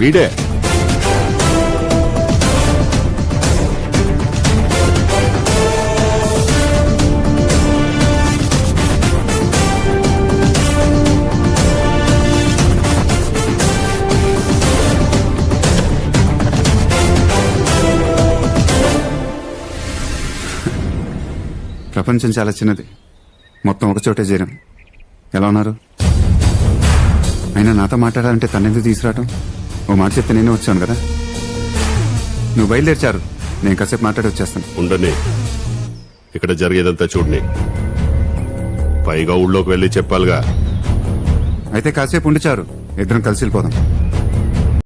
వీడే. ప్రపంచం చాలా చిన్నది. మొత్తం ఒక చోటే చేరాం. ఎలా ఉన్నారు? అయినా నాతో మాట్లాడాలంటే తనెందుకు తీసుకురావటం? ఓ మాట చెప్తే నేనే వచ్చాను కదా? నువ్వు బయలుదేర్చారు. నేను కాసేపు మాట్లాడి వచ్చేస్తాను. ఉండని ఇక్కడ జరిగేదంతా చూడని పైగా ఊళ్ళోకి వెళ్ళి చెప్పాలిగా. అయితే కాసేపు ఉండిచారు. ఇద్దరం కలిసి వెళ్ళిపోదాం.